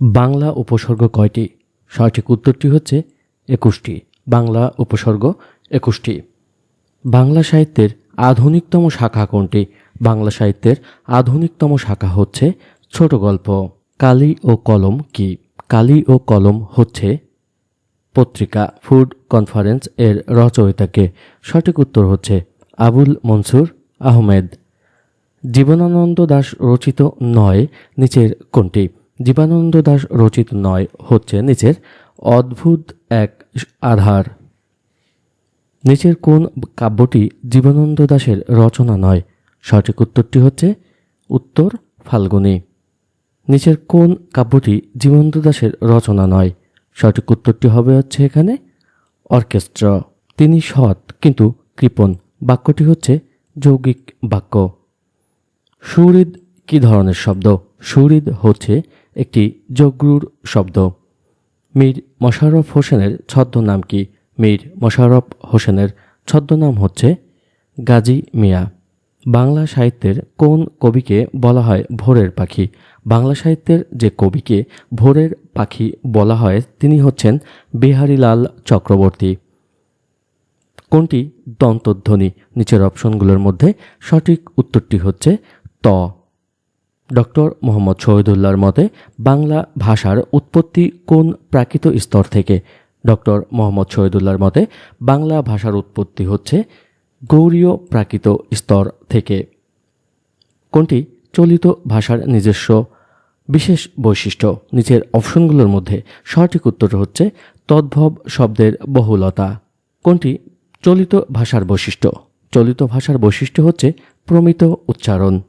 বাংলা উপসর্গ কয়টি? সঠিক উত্তরটি হচ্ছে একুশটি। বাংলা উপসর্গ একুশটি। বাংলা সাহিত্যের আধুনিকতম শাখা কোনটি? বাংলা সাহিত্যের আধুনিকতম শাখা হচ্ছে ছোট গল্প। কালি ও কলম কি? কালি ও কলম হচ্ছে পত্রিকা, ফুড কনফারেন্স এর রচয়িতাকে। সঠিক উত্তর হচ্ছে আবুল মনসুর আহমেদ। জীবনানন্দ দাশ রচিত নয়, নিচের কোনটি? জীবনানন্দ দাশ রচিত নয় হচ্ছে নিচের অদ্ভুত এক আধার। নিচের কোন কাব্যটি জীবানন্দ দাশের রচনা নয়? সঠিক উত্তরটি হচ্ছে উত্তর ফাল্গুনী। নিচের কোন কাব্যটি জীবনানন্দ দাশের রচনা নয়? সঠিক উত্তরটি হবে হচ্ছে এখানে অর্কেস্ট্র। তিনি সৎ কিন্তু কৃপণ। বাক্যটি হচ্ছে যৌগিক বাক্য। সুহৃদ কি ধরনের শব্দ? সুহৃদ হচ্ছে একটি যগ্রুর শব্দ। মীর মশাররফ হোসেনের ছদ্মনাম কি? মীর মশাররফ হোসেনের ছদ্মনাম হচ্ছে গাজী মিয়া। বাংলা সাহিত্যের কোন কবিকে বলা হয় ভোরের পাখি? বাংলা সাহিত্যের যে কবিকে ভোরের পাখি বলা হয়, তিনি হচ্ছেন বিহারীলাল চক্রবর্তী। কোনটি দন্তধ্বনি? নিচের অপশনগুলোর মধ্যে সঠিক উত্তরটি হচ্ছে ত। ডক্টর মোহাম্মদ শহীদুল্লাহর মতে, বাংলা ভাষার উৎপত্তি কোন প্রাকৃত স্তর থেকে? ডক্টর মোহাম্মদ শহীদুল্লাহর মতে, বাংলা ভাষার উৎপত্তি হচ্ছে গৌরীয় প্রাকৃত স্তর থেকে। কোনটি? চলিত ভাষার নিজস্ব বিশেষ বৈশিষ্ট্য। নিচের অপশনগুলোর মধ্যে সঠিক উত্তর হচ্ছে তদ্ভব শব্দের বহুলতা। কোনটি? চলিত ভাষার বৈশিষ্ট্য। চলিত ভাষার বৈশিষ্ট্য হচ্ছে প্রমিত উচ্চারণ।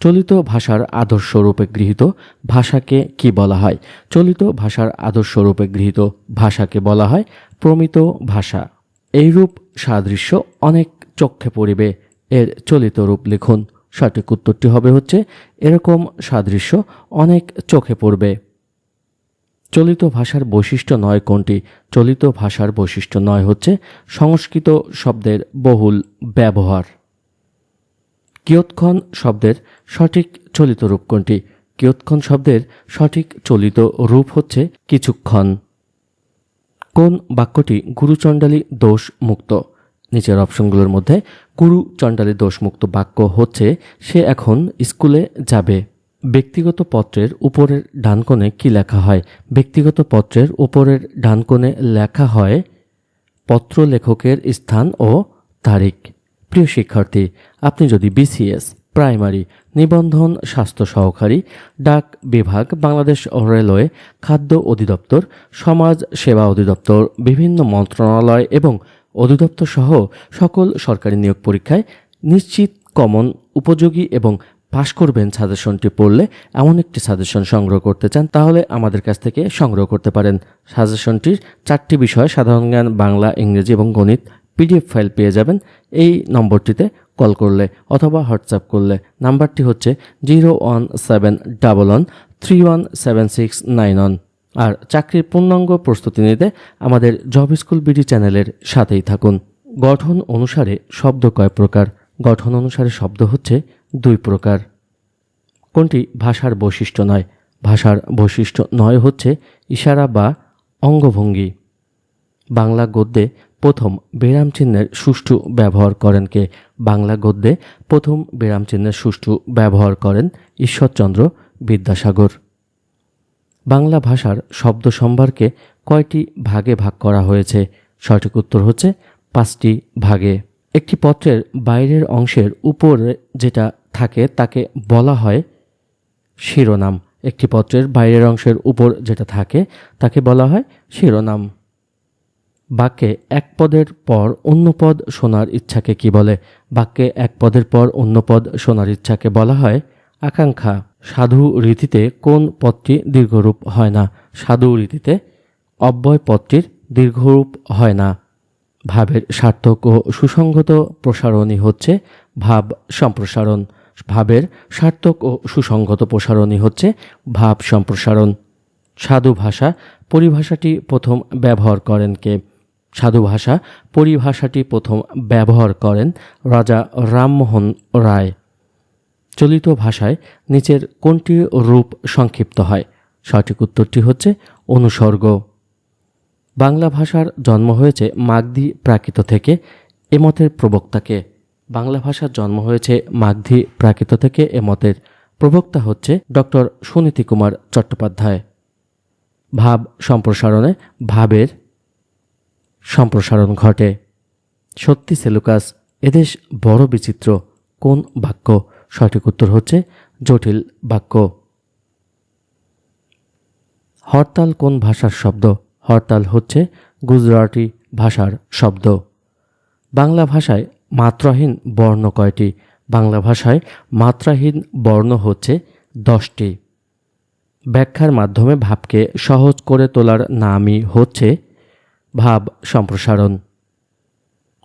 চলিত ভাষার আদর্শ রূপে গৃহীত ভাষাকে কি বলা হয়? চলিত ভাষার আদর্শ রূপে গৃহীত ভাষাকে বলা হয় প্রমিত ভাষা। এইরূপ সাদৃশ্য অনেক চক্ষে পড়িবে। এর চলিত রূপ লিখুন। সঠিক উত্তরটি হবে হচ্ছে, এরকম সাদৃশ্য অনেক চোখে পড়বে। চলিত ভাষার বৈশিষ্ট্য নয় কোনটি? চলিত ভাষার বৈশিষ্ট্য নয় হচ্ছে সংস্কৃত শব্দের বহুল ব্যবহার। কিয়ৎক্ষণ শব্দের সঠিক চলিত রূপ কোনটি কিয়ৎক্ষণ শব্দের সঠিক চলিত রূপ হচ্ছে কিছুক্ষণ। কোন বাক্যটি গুরুচণ্ডালী দোষ মুক্ত? নিচের অপশনগুলোর মধ্যে গুরু চণ্ডালী দোষমুক্ত বাক্য হচ্ছে, সে এখন স্কুলে যাবে। ব্যক্তিগত পত্রের উপরের ডান কোণে কি লেখা হয়? ব্যক্তিগত পত্রের উপরের ডান কোণে লেখা হয় পত্র লেখকের স্থান ও তারিখ। প্রিয় শিক্ষার্থী, আপনি যদি বিসিএস প্রাইমারি নিবন্ধন, স্বাস্থ্য সহকারী, ডাক বিভাগ, বাংলাদেশ রেলওয়ে, খাদ্য অধিদপ্তর, সমাজ সেবা অধিদপ্তর, বিভিন্ন মন্ত্রণালয় এবং অধিদপ্তর সহ সকল সরকারি নিয়োগ পরীক্ষায় নিশ্চিত কমন, উপযোগী এবং পাশ করবেন সাজেশনটি পড়লে এমন একটি সাজেশন সংগ্রহ করতে চান, তাহলে আমাদের কাছ থেকে সংগ্রহ করতে পারেন। সাজেশনটির চারটি বিষয়, সাধারণ জ্ঞান, বাংলা, ইংরেজি এবং গণিত। পিডিএফ ফাইল পেয়ে যাবেন। এই নম্বরটিতে কল করলে অথবা হোয়াটসঅ্যাপ করলে। নাম্বারটি হচ্ছে zero one seven double one three one seven six nine one. আর চাকরির পূর্ণাঙ্গ প্রস্তুতি নিতে আমাদের জব স্কুল বিডি চ্যানেলের সাথেই থাকুন। গঠন অনুসারে শব্দ কয় প্রকার? গঠন অনুসারে শব্দ হচ্ছে দুই প্রকার। কোনটি ভাষার বৈশিষ্ট্য নয়? ভাষার বৈশিষ্ট্য নয় হচ্ছে ইশারা বা অঙ্গভঙ্গি। বাংলা গদ্যে প্রথম বিরাম চিহ্নের সুষ্ঠু ব্যবহার করেন কে? বাংলা গদ্যে প্রথম বিরাম চিহ্নের সুষ্ঠু ব্যবহার করেন ঈশ্বরচন্দ্র বিদ্যাসাগর। বাংলা ভাষার শব্দ সম্ভারকে কয়টি ভাগে ভাগ করা হয়েছে? সঠিক উত্তর হচ্ছে পাঁচটি ভাগে। একটি পত্রের বাইরের অংশের উপরে যেটা থাকে তাকে বলা হয় শিরোনাম। একটি পত্রের বাইরের অংশের উপর যেটা থাকে তাকে বলা হয় শিরোনাম। বাক্যে এক পদের পর অন্য পদ শোনার ইচ্ছাকে কি বলে? বাক্যে এক পদের পর অন্য পদ শোনার ইচ্ছাকে বলা হয় আকাঙ্ক্ষা। সাধু রীতিতে কোন পদটি দীর্ঘরূপ হয় না? সাধু রীতিতে অব্যয় পদটির দীর্ঘরূপ হয় না। ভাবের সার্থক ও সুসংগত প্রসারণই হচ্ছে ভাব সম্প্রসারণ। ভাবের সার্থক ও সুসংগত প্রসারণই হচ্ছে ভাব সম্প্রসারণ। সাধু ভাষা পরিভাষাটি প্রথম ব্যবহার করেন কে? সাধু ভাষা, পরিভাষাটি প্রথম ব্যবহার করেন রাজা রামমোহন রায়। চলিত ভাষায় নিচের কোনটি রূপ সংক্ষিপ্ত হয়? সঠিক উত্তরটি হচ্ছে অনুসর্গ। বাংলা ভাষার জন্ম হয়েছে মাগধি প্রাকৃত থেকে এমতের প্রবক্তাকে। বাংলা ভাষার জন্ম হয়েছে মাগধি প্রাকৃত থেকে এমতের প্রবক্তা হচ্ছে ডক্টর সুনীতি কুমার চট্টোপাধ্যায়। ভাব সম্প্রসারণে ভাবের সম্প্রসারণ ঘটে। সত্যি সেলুকাস এদেশ বড় বিচিত্র। কোন বাক্য সঠিক উত্তর হচ্ছে জটিল বাক্য। হরতাল কোন ভাষার শব্দ? হরতাল হচ্ছে গুজরাটি ভাষার শব্দ। বাংলা ভাষায় মাত্রাহীন বর্ণ কয়টি? বাংলা ভাষায় মাত্রাহীন বর্ণ হচ্ছে দশটি। ব্যাখ্যার মাধ্যমে ভাবকে সহজ করে তোলার নামই হচ্ছে ভাব সম্প্রসারণ।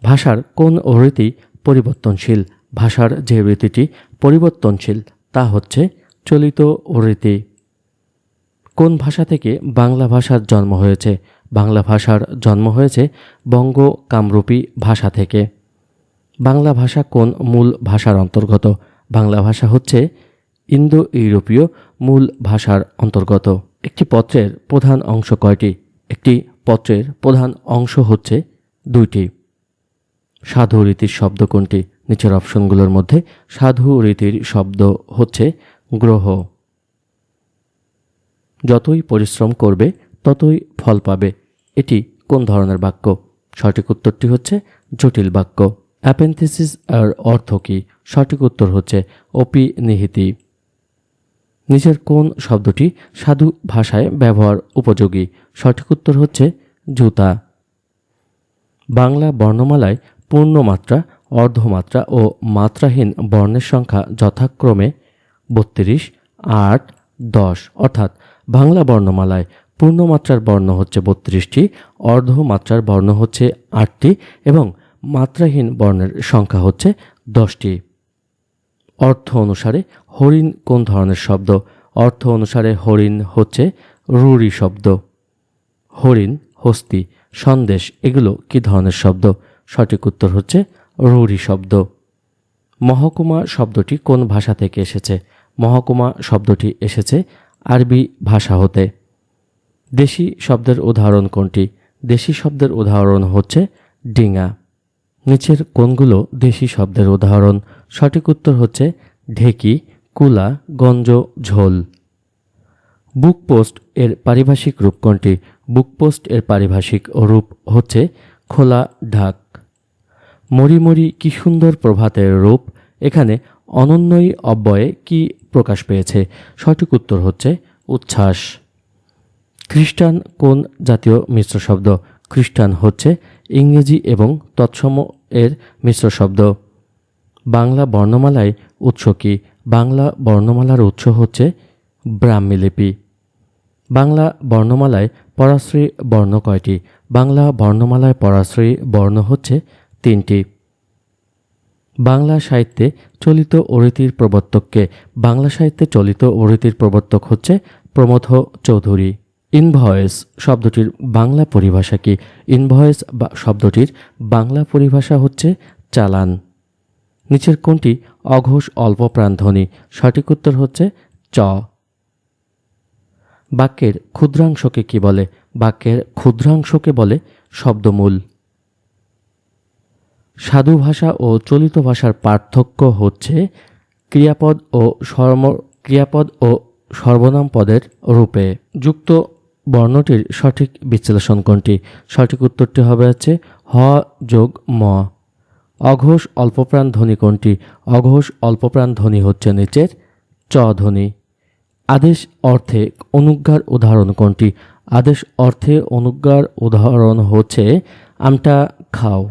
ভাষার কোন রীতি পরিবর্তনশীল? ভাষার যে রীতিটি পরিবর্তনশীল, তা হচ্ছে চলিত রীতি। কোন ভাষা থেকে বাংলা ভাষার জন্ম হয়েছে? বাংলা ভাষার জন্ম হয়েছে বঙ্গ কামরূপী ভাষা থেকে। বাংলা ভাষা কোন মূল ভাষার অন্তর্গত? বাংলা ভাষা হচ্ছে ইন্দো ইউরোপীয় মূল ভাষার অন্তর্গত। একটি পত্রের প্রধান অংশ কয়টি? একটি পত্রের প্রধান অংশ হচ্ছে দুইটি। সাধু রীতির শব্দ কোনটি? নিচের অপশনগুলোর মধ্যে সাধু রীতির শব্দ হচ্ছে গ্রহ। যতই পরিশ্রম করবে, ততই ফল পাবে। এটি কোন ধরনের বাক্য? সঠিক উত্তরটি হচ্ছে জটিল বাক্য। অ্যাপেন্থিসিস এর অর্থ কী? সঠিক উত্তর হচ্ছে অপি নিহিতি নিচের কোন শব্দটি সাধু ভাষায় ব্যবহার উপযোগী? সঠিক উত্তর হচ্ছে জুতা। বাংলা বর্ণমালায় পূর্ণমাত্রা, অর্ধমাত্রা ও মাত্রাহীন বর্ণের সংখ্যা যথাক্রমে বত্রিশ, আট, দশ। অর্থাৎ বাংলা বর্ণমালায় পূর্ণমাত্রার বর্ণ হচ্ছে বত্রিশটি, অর্ধমাত্রার বর্ণ হচ্ছে আটটি এবং মাত্রাহীন বর্ণের সংখ্যা হচ্ছে দশটি। অর্থ অনুসারে হরিণ কোন ধরনের শব্দ? অর্থ অনুসারে হরিণ হচ্ছে রুড়ি শব্দ। হরিণ, হস্তি, সন্দেশ, এগুলো কি ধরনের শব্দ? সঠিক উত্তর হচ্ছে রুড়ি শব্দ। মহকুমা শব্দটি কোন ভাষা থেকে এসেছে? মহকুমা শব্দটি এসেছে আরবি ভাষা হতে। দেশি শব্দের উদাহরণ কোনটি? দেশি শব্দের উদাহরণ হচ্ছে ডিঙা। নিচের কোনগুলো দেশি শব্দের উদাহরণ? সঠিক উত্তর হচ্ছে ঢেকি, কুলা, গঞ্জ, ঝোল। বুক পোস্ট এর পারিভাষিক রূপ কোনটি? বুক পোস্ট এর পারিভাষিক রূপ হচ্ছে খোলা ঢাক। মরি মরি কি সুন্দর প্রভাতের রূপ। এখানে অনন্যই অব্যয়ে কি প্রকাশ পেয়েছে? সঠিক উত্তর হচ্ছে উচ্ছ্বাস। খ্রিস্টান কোন জাতীয় মিশ্র শব্দ? খ্রিস্টান হচ্ছে ইংরেজি এবং তৎসম এর মিশ্র শব্দ। বাংলা বর্ণমালায় উৎস কি? বাংলা বর্ণমালার উৎস হচ্ছে ব্রাহ্মী লিপি বাংলা বর্ণমালায় পরাশ্রী বর্ণ কয়টি? বাংলা বর্ণমালায় পরাশ্রী বর্ণ হচ্ছে তিনটি। বাংলা সাহিত্যে চলিত অরীতির প্রবর্তককে বাংলা সাহিত্যে চলিত অরীতির প্রবর্তক হচ্ছে প্রমথ চৌধুরী। ইনভয়েস শব্দটির বাংলা পরিভাষা কি? ইনভয়েস বা শব্দটির বাংলা পরিভাষা হচ্ছে চালান। নিচের কোনটি অঘোষ অল্প প্রাণধ্বনি। সঠিক উত্তর হচ্ছে চ। বাক্যের ক্ষুদ্রাংশকে কি বলে? বাক্যের ক্ষুদ্রাংশকে বলে শব্দমূল। সাধু ভাষা ও চলিত ভাষার পার্থক্য হচ্ছে ক্রিয়াপদ ও সর্ম ক্রিয়াপদ ও সর্বনাম পদের রূপে। যুক্ত বর্ণটির সঠিক বিশ্লেষণ কোনটি? সঠিক উত্তরটি হবে হচ্ছে হ যোগ ম। অঘোষ অল্পপ্রাণ ধ্বনি কোনটি? অঘোষ অল্পপ্রাণ ধ্বনি হচ্ছে নিচের চ ধ্বনি। আদেশ অর্থে অনুজ্ঞার উদাহরণ কোনটি? আদেশ অর্থে অনুজ্ঞার উদাহরণ হচ্ছে, আমটা খাও।